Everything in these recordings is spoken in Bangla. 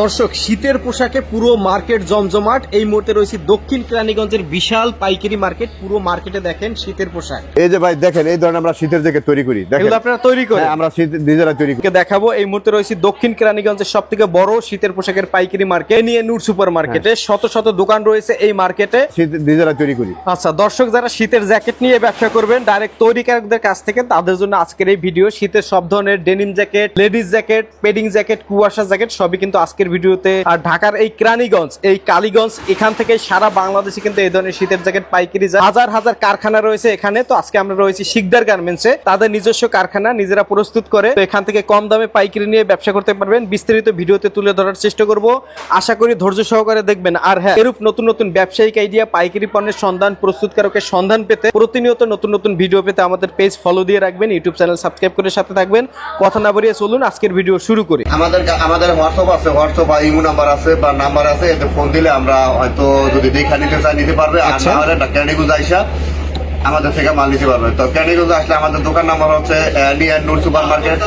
দর্শক শীতের পোশাকে পুরো মার্কেট জমজমাট। এই মুহূর্তে রয়েছে দক্ষিণ কেরানীগঞ্জের বিশাল পাইকারি মার্কেট। পুরো মার্কেটে দেখেন শীতের পোশাক। এই যে ভাই দেখেন এই ধরনের আমরা শীতের জ্যাকেট তৈরি করি। দেখেন। আপনারা তৈরি করেন। হ্যাঁ, আমরা শীত নিজেরা তৈরি করি। দেখাবো এই মুহূর্তে রয়েছে দক্ষিণ কেরানীগঞ্জের সব থেকে বড় শীতের পোশাকের পাইকারি মার্কেট। নিয়ে নূর সুপার মার্কেটে শত শত দোকান রয়েছে এই মার্কেটে। শীত নিজেরা তৈরি করি। আচ্ছা দর্শক যারা শীতের জ্যাকেট নিয়ে ব্যবসা করবেন ডাইরেক্ট তৈরিকারকদের কাছ থেকে তাদের জন্য আজকের এই ভিডিও। শীতের সব ধরনের denim jacket ladies jacket padding jacket কুয়াশা জ্যাকেট সবই কিন্তু আজকের ভিডিওতে আর ঢাকার এই কেরানীগঞ্জ, এই কালীগঞ্জ, এখান থেকে সারা বাংলাদেশে কিন্তু এই ধরনের শীতের জ্যাকেট, পাইকারি যায়। হাজার হাজার কারখানা রয়েছে এখানে। তো আজকে আমরা রয়েছি শিকদার গার্মেন্টসে তাদের নিজস্ব কারখানা, নিজেরা প্রস্তুত করে। তো এখান থেকে কম দামে পাইকারি নিয়ে ব্যবসা করতে পারবেন। বিস্তারিত ভিডিওতে তুলে ধরার চেষ্টা করব। আশা করি ধৈর্য সহকারে দেখবেন। আর হ্যাঁ এরূপ নতুন নতুন ব্যবসায়িক আইডিয়া পাইকারি পণ্যের সন্ধান, প্রস্তুতকারকের সন্ধান পেতে প্রতিনিয়ত নতুন নতুন ভিডিও পেতে আমাদের পেজ ফলো দিয়ে রাখবেন। ইউটিউব চ্যানেল সাবস্ক্রাইব করে সাথে থাকবেন। কথা না বাড়িয়ে চলুন, আজকের ভিডিও শুরু করি। আমাদের আমাদের হোয়াটসঅ্যাপ আছে হোয়াটসঅ্যাপ বা ইমো নাম্বার আছে বা নাম্বার আছে এতে ফোন দিলে আমরা হয়তো যদি দেখা নিতে চাই নিতে পারবে। আর আচ্ছা। না হলে ক্যানিগুজ আইসা আমাদের থেকে মাল নিতে পারবে। তো ক্যানিগুজ আসলে আমাদের দোকান নাম্বার হচ্ছে নিয়ার নূর সুপার মার্কেট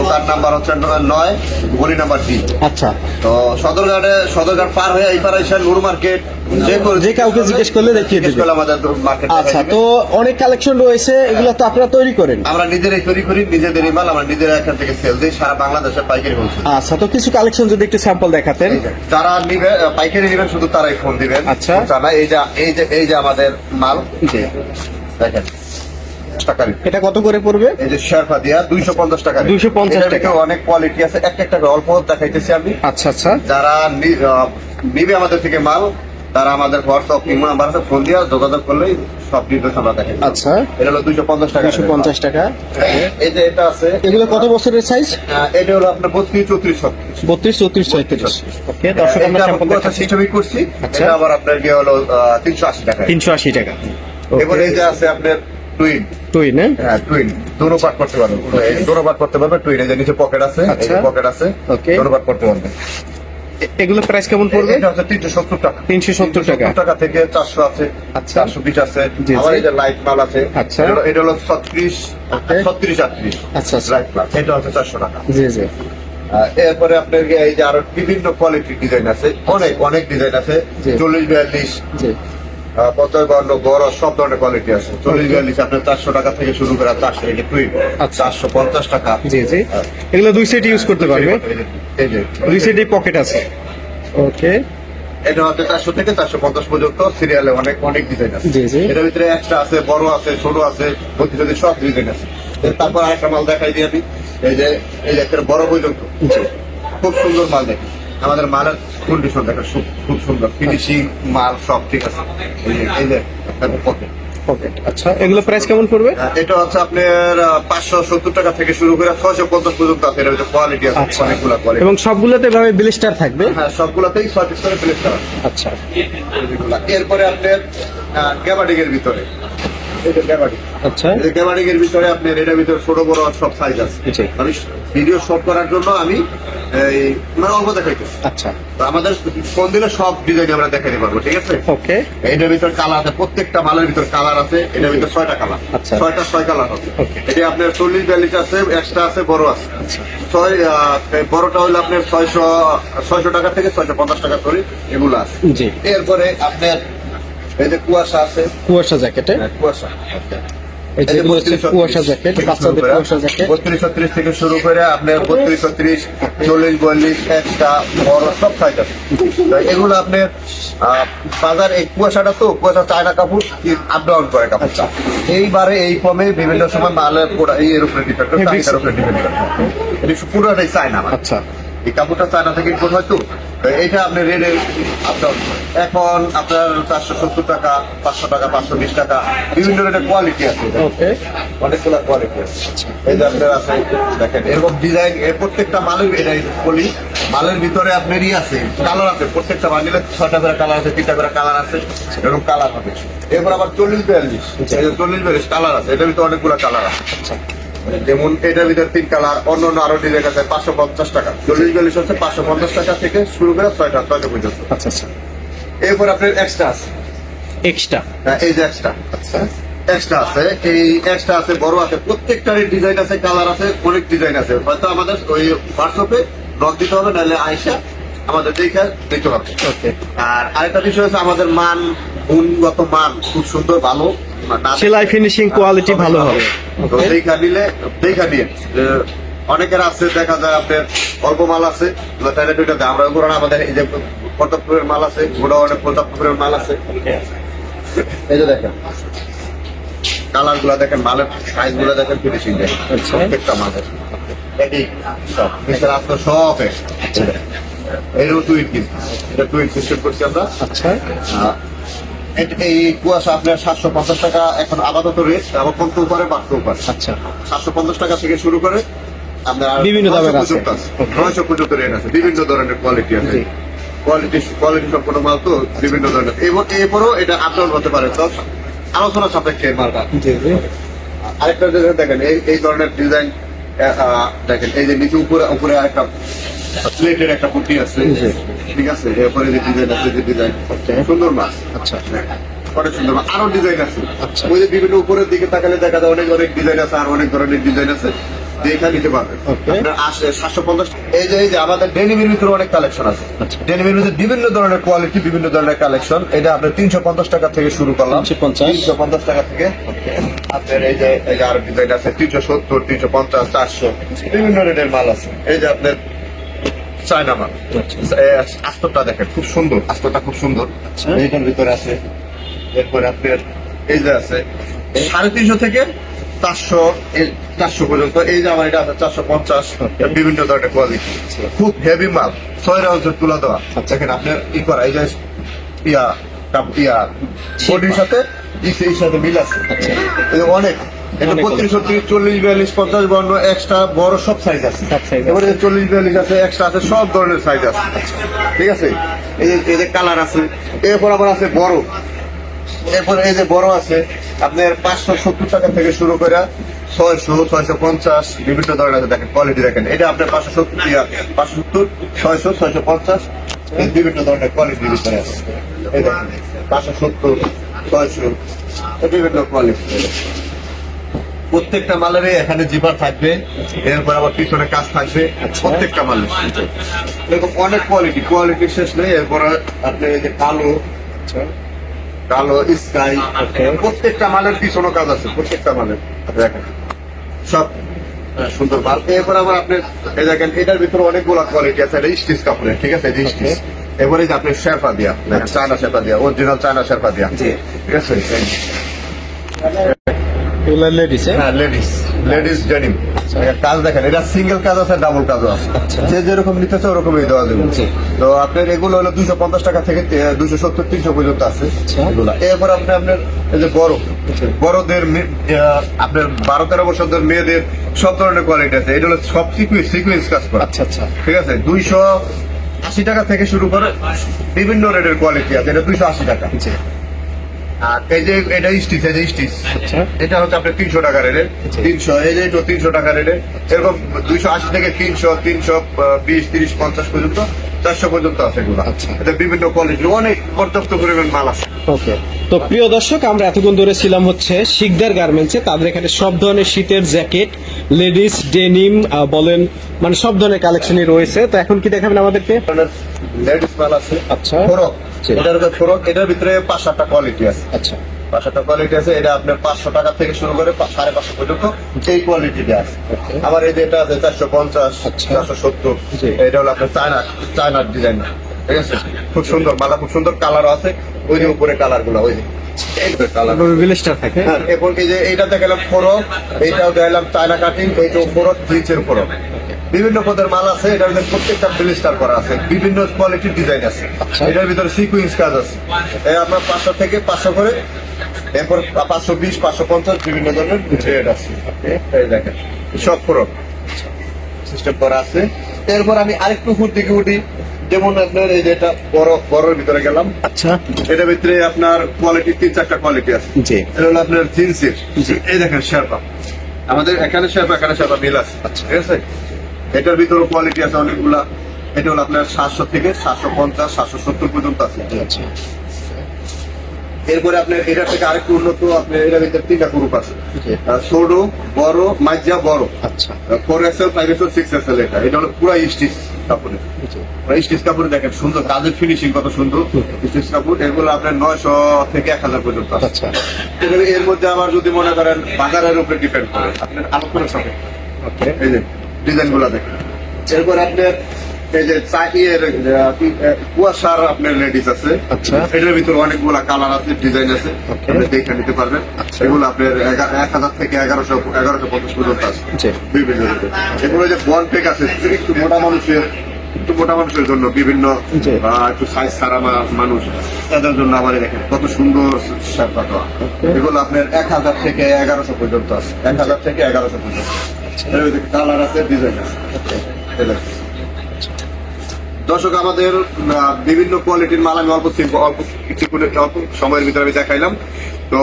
দোকান নাম্বার হচ্ছে নয় গলি নাম্বার ডি আচ্ছা। তো সদরঘাটে সদরঘাট পার হয়ে এই পার এসে নূর মার্কেট। যে কাউকে জিজ্ঞেস করলে দেখিয়ে দেবে। আচ্ছা তো অনেক কালেকশন রয়েছে এগুলো তো আপনারা তৈরি করেন। আমরা নিজেরাই তৈরি করি নিজেদেরই মাল আমরা নিজেরা এখান থেকে সেল দিই সারা বাংলাদেশে পাইকারি বলছি আচ্ছা তো কিছু কালেকশন যদি একটু স্যাম্পল দেখাতেন। যারা নিবে পাইকারি নিবেন শুধু তারাই ফোন দিবেন। আচ্ছা। এই যে এই যে এই যে আমাদের মাল দেখেন এটা কত করে পড়বে? এই যে শেরফা দিয়া দুইশো পঞ্চাশ টাকা 250 এটার টাকা। অনেক কোয়ালিটি আছে একটা একটা অল্প দেখাইতেছি আমি। আচ্ছা আচ্ছা। যারা নিবে আমাদের থেকে মাল তারা আমাদের হোয়াটসঅ্যাপ নাম্বার আছে ফোন দিয়া যোগাযোগ করলেই সব ডিটেলস আমরা দেখাই আচ্ছা। এটা হলো দুইশো পঞ্চাশ টাকা। দুশো পঞ্চাশ টাকা। এই যে এটা আছে। এগুলো কত বছরের সাইজ এটা হলো আপনার বত্রিশ চৌত্রিশ ছত্রিশ। বত্রিশ চৌত্রিশ ছয়ত্রিশ। ওকে দর্শক আমরা স্যাম্পল দেখাচ্ছি ছবি করছি। আচ্ছা। এটা আবার আপনার গিয়ে হলো তিনশো আশি টাকা। তিনশো আশি টাকা। এবার এই যে আছে আপনার টুইন টুইন হ্যাঁ? টুইন দোনো পার্ট করতে পারবে। দোনো পার্ট করতে পারবে টুইন এই যে নিচে পকেট আছে আচ্ছা। পকেট আছে Okay. দোনো পার্ট করতে পারবে। এগুলো প্রাইস কেমন পড়বে? এটা হচ্ছে তিনশো সত্তর টাকা। 370 টাকা। টাকা থেকে চারশো আছে আচ্ছা। চারশো বিশ আছে। জি, আবার যে লাইট মাল আছে আচ্ছা। এটা হলো- এটা হলো ছত্রিশ Okay. ছত্রিশ আটত্রিশ আচ্ছা, আচ্ছা। লাইট মাল এটা হচ্ছে চারশো টাকা। জি জি। এরপরে আপনার এই যে আরও বিভিন্ন কোয়ালিটির ডিজাইন আছে। অনেক অনেক ডিজাইন আছে। জি। চল্লিশ বিয়াল্লিশ। জি। পঞ্চাশ বান্ন বড় সব ধরনের কোয়ালিটি আছে। চল্লিশ বিয়াল্লিশ আপনার চারশো টাকা থেকে শুরু করে চারশো এই যে আচ্ছা। চারশো পঞ্চাশ টাকা। জি জি। এগুলো দুই সেট ইউজ করতে পারবে। এই যে। দুই সেটে পকেট আছে। ওকে এটা হচ্ছে চারশো থেকে চারশো পঞ্চাশ পর্যন্ত সিরিয়ালে অনেক অনেক ডিজাইন আছে। এটার ভিতরে একটা আছে বড় আছে ছোট আছে প্রতিযোগী সব ডিজাইন আছে। তারপর আরেকটা মাল দেখাই দিই আমি। এই যে এই যে একটা বড় পর্যন্ত খুব সুন্দর মাল দেখি আমাদের মালের কন্ডিশন দেখেন খুব সুন্দর। ফিনিশিং মাল সব ঠিক আছে। এই যে। পকেট আচ্ছা এগুলো প্রাইস কেমন পড়বে? এটা হচ্ছে আপনার পাঁচশো সত্তর টাকা থেকে শুরু করে ছয়শো পঞ্চাশ পর্যন্ত আছে। এটার ভিতরে কোয়ালিটি আছে আচ্ছা। অনেকগুলো কোয়ালিটি এবং সবগুলোতে এভাবে ব্লিস্টার থাকবে? হ্যাঁ সবগুলোতেই ছয় পিস করে প্লেট করা আছে। আচ্ছা। এরপরে আপনার গ্যাবাডিং এর ভিতরে। গ্যাবাডিং আচ্ছা। এই এর ভিতরে আপনার এটার ভিতরে ছোট বড় সব সাইজ আছে। আমি ভিডিও শট করার জন্য আমি এই মানে অল্প দেখাইতেছি। আচ্ছা। তো আমাদের ফোন দিলে সব ডিজাইন আমরা দেখাতে পারব ঠিক আছে? ওকে। এটার ভিতরে কালার আছে প্রত্যেকটা মালের ভিতরে কালার আছে এটার ভিতরে ছয়টা কালার আচ্ছা। ছয়টা ছয় কালার Okay. এটা আপনার চল্লিশ বিয়াল্লিশ আছে এক্সট্রা আছে বড় আছে। আচ্ছা। ছয় বড়টা হলো আপনার ছয়শো ছয়শো টাকা থেকে ছয়শো পঞ্চাশ টাকা করে এগুলো আছে। জি। এরপরে আপনার এই যে কুয়াশা আছে কুয়াশা জ্যাকেটে কুয়াশা। হচ্ছে কুয়াশা জ্যাকেট বাচ্চাদের কুয়াশা জ্যাকেট। বত্রিশ ছত্রিশ থেকে শুরু করে আপনার বত্রিশ ছত্রিশ চল্লিশ বল্লিশ একটা বড় সব সাইজ আছে। এগুলো আপনার আহ, বাজার এই কুয়াশাটা তো কুয়াশা চায়না কাপড় আপ ডাউন করে কাপড়টা। এইবারে এই ফর্মে বিভিন্ন সময় মালের এর উপরে ডিপেন্ড করে চাহিদার উপরে ডিপেন্ড করে। পুরোটাই চায়না আচ্ছা। এই কাপড়টা চায়না থেকে ইম্পোর্ট হয় তো? তো এইটা আপনি রেডে আপ ডাউন এখন আপনার চারশো সত্তর টাকা পাঁচশো টাকা পাঁচশো বিশ টাকা বিভিন্ন রেটের কোয়ালিটি আছে এটা। অনেকগুলো কোয়ালিটি আছে। এই যে আপনার আছে দেখেন এরকম ডিজাইন প্রত্যেকটা মালের এটাই বলি মালের ভিতরে আপনারই আছে কালার আছে প্রত্যেকটা বান্ডিলে ছয়টা করে কালার আছে তিনটা করে কালার আছে এরকম কালার হবে। এরপর আবার চল্লিশ বিয়াল্লিশ চল্লিশ বিয়াল্লিশ কালার আছে এটার ভিতরে অনেকগুলো কালার আছে। যেমন এটার ভিতরে তিন কালার অন্য অন্য আরও ডিজাইন আছে পাঁচশো পঞ্চাশ টাকা। চল্লিশ বিয়াল্লিশ হচ্ছে পাঁচশো পঞ্চাশ টাকা থেকে শুরু করে ছয়টা ছয়টা পর্যন্ত। আচ্ছা আচ্ছা। এরপর আপনার এক্সট্রা আছে। এক্সট্রা হ্যাঁ, এই যে এক্সট্রা আচ্ছা। এক্সট্রা আছে এই এক্সট্রা আছে বড় আছে প্রত্যেকটারই ডিজাইন আছে কালার আছে অনেক ডিজাইন আছে। হয়তো আমাদের ওই হোয়াটসঅ্যাপে নক দিতে হবে নাহলে আইসা আমাদের দেখে দিতে হবে আর আরেকটা বিষয় হচ্ছে আমাদের মান গুণগত মান খুব সুন্দর ভালো। সেলাই ফিনিশিং কোয়ালিটি ভালো হবে। দেখা নিলে দেখা নিয়ে অনেকের আছে দেখা যায় আপনার অল্প মাল আছে তাহলে দুইটা। আমরা ওগুলো আমাদের এই যে প্রতাপপুরের মাল আছে ওটা অনেক প্রতাপপুরের মাল আছে। এই যে দেখেন কালারগুলা দেখেন মালের সাইজগুলা দেখেন ফিনিশিং দেখেন। আচ্ছা। প্রত্যেকটা মালের একই সব নিচের আসতে সব এক এইরকম টুইট কিন্তু এটা টুইট সিস্টেম করছি আমরা। আচ্ছা। এই কুয়াশা আপনার সাতশো পঞ্চাশ টাকা এখন আপাতত রেট আবার কমতেও পারে বাড়তেও পারে। আচ্ছা। সাতশো পঞ্চাশ টাকা থেকে শুরু করে আপনার বিভিন্ন দামের 900 আছে। নয়শো পর্যন্ত রেট আছে। বিভিন্ন ধরনের কোয়ালিটি আছে। কোয়ালিটি কোয়ালিটি সম্পন্ন মাল তো বিভিন্ন ধরনের। এরপরও এটা আপ ডাউন হতে পারে। তো আলোচনা সাপেক্ষে মালটা। আরেকটা জিনিস দেখেন এই এই ধরনের ডিজাইন দেখেন এই যে নিচে উপরে উপরে একটা প্লেটের একটা পুটি আছে। ঠিক আছে? এরপরে যে ডিজাইন আছে যে ডিজাইন সুন্দর মাছ। আচ্ছা। অনেক সুন্দর। আরও ডিজাইন আছে। আচ্ছা। ওই যে বিভিন্ন উপরের দিকে তাকালে দেখা যায় অনেক অনেক ডিজাইন আছে আর অনেক ধরনের ডিজাইন আছে। দেখা নিতে পারবেন আপনার সাতশো পঞ্চাশ এই যে এই যে আমাদের ডেনিমের ভিতরে অনেক কালেকশন আছে। আচ্ছা। ডেনিমের ভিতরে বিভিন্ন ধরনের কোয়ালিটি বিভিন্ন ধরনের কালেকশন এটা আপনার তিনশো পঞ্চাশ টাকা থেকে শুরু করলাম। তিনশো পঞ্চাশ। টাকা থেকে। আপনার এই যে এই যে আরও ডিজাইন আছে তিনশো সত্তর তিনশো পঞ্চাশ চারশো। বিভিন্ন রেটের মাল আছে। এই যে আপনার চায়না মাল। আচ্ছা। আস্তরটা দেখেন খুব সুন্দর। আস্তরটা খুব সুন্দর। আচ্ছা। এইটার ভিতরে আছে। এরপরে আপনার এই যে আছে সাড়ে তিনশো থেকে চারশো চারশো পর্যন্ত এই যে আমার এটা আছে চারশো পঞ্চাশ বিভিন্ন ধরনের কোয়ালিটি খুব হেভি মাল ছয় তুলা দেওয়া। দেখেন আপনার ই করা এই যে ইয়া ইয়া বডির সাথে সাথে মিল আছে। অনেক। এটা অনেক চল্লিশ বিয়াল্লিশ পঞ্চাশ এক্সট্রা বড় সব সাইজ আছে। এবারে চল্লিশ বিয়াল্লিশ আছে এক্সট্রা আছে সব ধরনের সাইজ আছে। ঠিক আছে? এই যে এই যে কালার আছে এরপর আবার আছে বড়। এরপর এই যে বড় আছে, আপনার পাঁচশো সত্তর টাকা থেকে শুরু করে ছয়শো ছয়শো পঞ্চাশ, বিভিন্ন ধরনের দেখেন কোয়ালিটি দেখেন। এটা আপনার পাঁচশো সত্তর পাঁচশো সত্তর, ছয়শো ছয়শো পঞ্চাশ বিভিন্ন ধরনের কোয়ালিটির ভিতরে আছে। পাঁচশো সত্তর, ছয়শো বিভিন্ন কোয়ালিটি প্রত্যেকটা মালেরই এখানে জিপার থাকবে, এরপর আবার পিছনে কাজ থাকবে, প্রত্যেকটা মালের। এরকম অনেক কোয়ালিটি কোয়ালিটি শেষ নেই, এরপর আপনি এই যে কালো কালো স্কাই প্রত্যেকটা মালের পিছনো কাজ আছে প্রত্যেকটা মালের। দেখেন সব সুন্দর মাল। এরপর আবার আপনি এই দেখেন এটার ভিতরে অনেকগুলো কোয়ালিটি আছে এটা স্টিচ কাপড়ের ঠিক আছে? স্টিচ। এবারে যে আপনি শেরপা দিয়া দেখেন চায়না শেরপা দিয়া অরিজিনাল চায়না শেরপা দিয়া। ঠিক আছে? লেডিস হ্যাঁ? লেডিস লেডিস ডেনিম কাজ দেখেন এটা সিঙ্গেল কাজ আছে ডাবল কাজও আছে। যে যেরকম নিতেছে ওরকমই দেওয়া যাবে। তো আপনার এগুলো হলো দুশো পঞ্চাশ টাকা থেকে দুশো সত্তর তিনশো পর্যন্ত আছে এরপর আপনি আপনার এই যে বড় বড়দের আপনার বারো তেরো বছরদের মেয়েদের সব ধরনের কোয়ালিটি আছে। এটা হলো সব সিকুয়েন্স সিকুয়েন্স কাজ করা। আচ্ছা আচ্ছা। ঠিক আছে? দুইশো আশি টাকা থেকে শুরু করে বিভিন্ন রেটের কোয়ালিটি আছে। এটা দুইশো আশি টাকা। আর এই যে এটা স্টিচ এই যে স্টিচ আচ্ছা। এটা হচ্ছে আপনার তিনশো টাকা রেটের তিনশো এই যে এটা তিনশো টাকা রেটের এরকম দুইশো আশি থেকে তিনশো তিনশো বিশ তিরিশ পঞ্চাশ পর্যন্ত চারশো পর্যন্ত আছে এগুলো। আচ্ছা। এটা বিভিন্ন কোয়ালিটি অনেক পর্যাপ্ত পরিমাণ মাল আছে। ওকে। তো প্রিয় দর্শক আমরা এতক্ষণ ধরে ছিলাম হচ্ছে শিকদার গার্মেন্টসে তাদের এখানে সব ধরনের শীতের জ্যাকেট লেডিস ডেনিম বলেন মানে সব ধরনের কালেকশনই রয়েছে। তো এখন কি দেখাবেন আমাদেরকে? লেডিস মাল আছে। আচ্ছা। ফরক। এটার ফরক এটার ভিতরে পাঁচ সাতটা কোয়ালিটি আছে। আচ্ছা। সাতটা কোয়ালিটি আছে এটা আপনার পাঁচশো টাকা থেকে শুরু করে সাড়ে পাঁচশো পর্যন্ত এই কোয়ালিটিটা আছে. আবার এই যে এটা আছে চারশো পঞ্চাশ আচ্ছা। চারশো সত্তর এটা হলো আপনার চায়না চায়নার ডিজাইন ঠিক আছে? খুব সুন্দর মালা খুব সুন্দর কালার আছে। ওই যে উপরে কালারগুলো ওই যে। হ্যাঁ এখন এই যে এইটা দেখালাম ফরক এইটাও দেখালাম চায়না কাটিং এইটাও ফরক জিন্সের ফরক বিভিন্ন পদের মাল আছে এটার ভিতরে প্রত্যেকটা ব্লিস্টার করা আছে। বিভিন্ন কোয়ালিটির ডিজাইন আছে। আচ্ছা। এটার ভিতরে সিকুইন্স কাজ আছে। আপনার পাঁচশো থেকে পাঁচশো করে এরপর পাঁচশো বিশ পাঁচশো পঞ্চাশ বিভিন্ন ধরনের রেট আছে। দেখেন সব ফরক। সিস্টেম করা আছে। এরপর আমি আরেকটু উপর দিকে উঠি। যেমন আপনার এই যে এটা বড় বড়ের ভিতরে গেলাম। আচ্ছা। এটার ভিতরে আপনার কোয়ালিটি তিন চারটা কোয়ালিটি আছে। জি। এটা হলো আপনার জিন্সের। এই দেখেন শেরপা। আমাদের এখানে শেরপা এখানে শেরপা মিল আছে। ঠিক আছে? এটার ভিতরে কোয়ালিটি আছে অনেকগুলা। এটা হলো আপনার সাতশো থেকে সাতশো পঞ্চাশ সাতশো সত্তর পর্যন্ত আছে। আচ্ছা। এরপরে আপনার এটা থেকে আরেকটু উন্নত আপনার এটার ভিতরে তিনটা গ্রুপ আছে। ছোট বড় মাঝা বড়। আচ্ছা। Four axle five axle six axle এটা। এটা হলো পুরো স্টিচ কাপড়ে স্টিচ কাপড়ে দেখেন সুন্দর কাজের ফিনিশিং কত সুন্দর। স্টিচ কাপড় এগুলো আপনার নয়শো থেকে এক হাজার পর্যন্ত আছে। আচ্ছা। এর মধ্যে আবার যদি মনে করেন বাজারের উপরে ডিপেন্ড করে। আপনার আলোচনার সাথে এই যে ডিজাইনগুলা দেখেন। এরপর আপনার এই যে চাহিয়ের কুয়াশার আপনার লেডিস আছে। আচ্ছা। এটার ভিতরে অনেকগুলা কালার আছে ডিজাইন আছে। আপনি দেখে নিতে পারবেন। এগুলো আপনার এক হাজার থেকে এগারোশো এগারোশো পঞ্চাশ পর্যন্ত আছে। বিভিন্ন এগুলো যে বন পেক আছে একটু মোটা মানুষের একটু মোটা মানুষের জন্য বিভিন্ন একটু সাইজ সারা মা- মানুষ। তাদের জন্য দেখেন কত সুন্দর দেওয়া এগুলো আপনার এক হাজার থেকে এগারোশো পর্যন্ত আছে। এক হাজার থেকে এগারোশো পর্যন্ত। কালার আছে ডিজাইন আছে। দর্শক আমাদের বিভিন্ন কোয়ালিটির মাল আমি অল্প অল্প কিছু অল্প সময়ের ভিতরে আমি দেখাইলাম। তো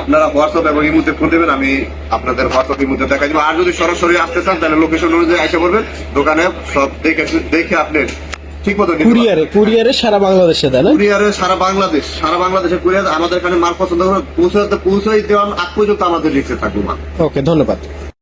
আপনারা হোয়াটসঅ্যাপ এবং ইমুতে ফোন দেবেন আমি আপনাদের হোয়াটসঅ্যাপ ইমুতে দেখাই দেবো। আর যদি সরাসরি আসতে চান তাহলে লোকেশন অনুযায়ী এসে পড়বেন। দোকানে সব দেখে দেখে আপনি ঠিক মতো কুরিয়ারে কুরিয়ারে সারা বাংলাদেশে কুরিয়ারে সারা বাংলাদেশ সারা বাংলাদেশে কুরিয়ার আমাদের এখানে মাল পছন্দ করে পৌঁছাতে পৌঁছাই দেওয়ার আগ পর্যন্ত আমাদের রিক্সে থাকবে মাল। ওকে ধন্যবাদ।